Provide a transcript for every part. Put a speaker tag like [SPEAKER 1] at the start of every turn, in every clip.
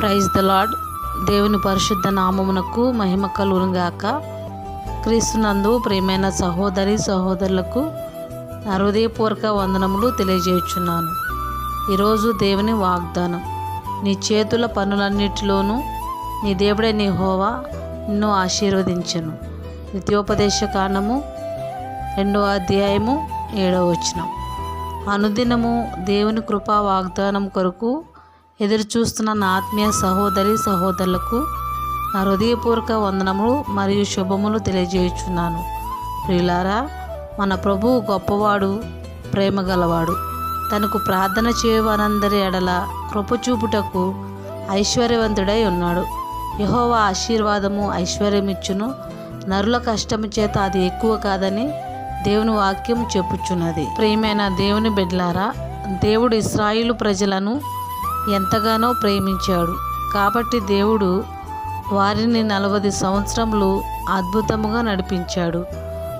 [SPEAKER 1] Praise the lord దేవుని పరిశుద్ధ నామమునకు మహిమ కలుగునుగాక. క్రీస్తునందు ప్రియమైన సహోదరి సహోదరులకు నా హృదయపూర్వక వందనములు తెలియజేయుచున్నాను. ఈరోజు దేవుని వాగ్దానం. నీ చేతుల పనులన్నిటిలోనూ నీ దేవుడే నీ హోవా నిన్ను ఆశీర్వదించను. నిత్యోపదేశ కాండము రెండవ అధ్యాయము ఏడవ వచనం. అనుదినము దేవుని కృపా వాగ్దానం కొరకు ఎదురు చూస్తున్న నా ఆత్మీయ సహోదరి సహోదరులకు నా హృదయపూర్వక వందనములు మరియు శుభములు తెలియజేయుచున్నాను. ప్రియులారా మన ప్రభువు గొప్పవాడు ప్రేమ గలవాడు తనకు ప్రార్థన చేయవారందరి ఎడల కృపచూపుటకు ఐశ్వర్యవంతుడై ఉన్నాడు. యహోవా ఆశీర్వాదము ఐశ్వర్యమిచ్చును. నరుల కష్టము చేత అది ఎక్కువ కాదని దేవుని వాక్యం చెప్పుచున్నది. ప్రియమైన దేవుని బిడ్లారా దేవుడు ఇస్రాయిలు ప్రజలను ఎంతగానో ప్రేమించాడు. కాబట్టి దేవుడు వారిని నలభై సంవత్సరములు అద్భుతముగా నడిపించాడు.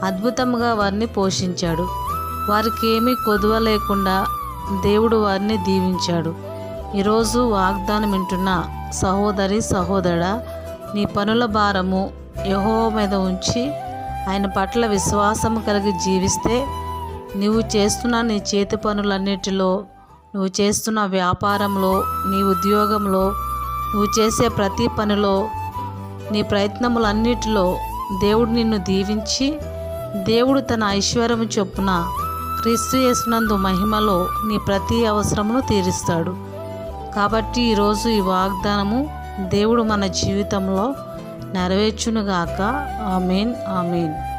[SPEAKER 1] అద్భుతముగా వారిని పోషించాడు. వారికి ఏమీ కొదువ లేకుండా దేవుడు వారిని దీవించాడు. ఈరోజు వాగ్దానం వింటున్న సహోదరి సహోదరా నీ పనుల భారము యహో మీద ఉంచి ఆయన పట్ల విశ్వాసము కలిగి జీవిస్తే నీవు చేస్తున్న నీ చేతి పనులన్నిటిలో నువ్వు చేస్తున్న వ్యాపారంలో నీ ఉద్యోగంలో నువ్వు చేసే ప్రతి పనిలో నీ ప్రయత్నములన్నిటిలో దేవుడు నిన్ను దీవించి దేవుడు తన ఐశ్వర్యము చొప్పున క్రీస్తు చేసినందు మహిమలో నీ ప్రతి అవసరమును తీరుస్తాడు. కాబట్టి ఈరోజు ఈ వాగ్దానము దేవుడు మన జీవితంలో నెరవేర్చునుగాక. Amen amen.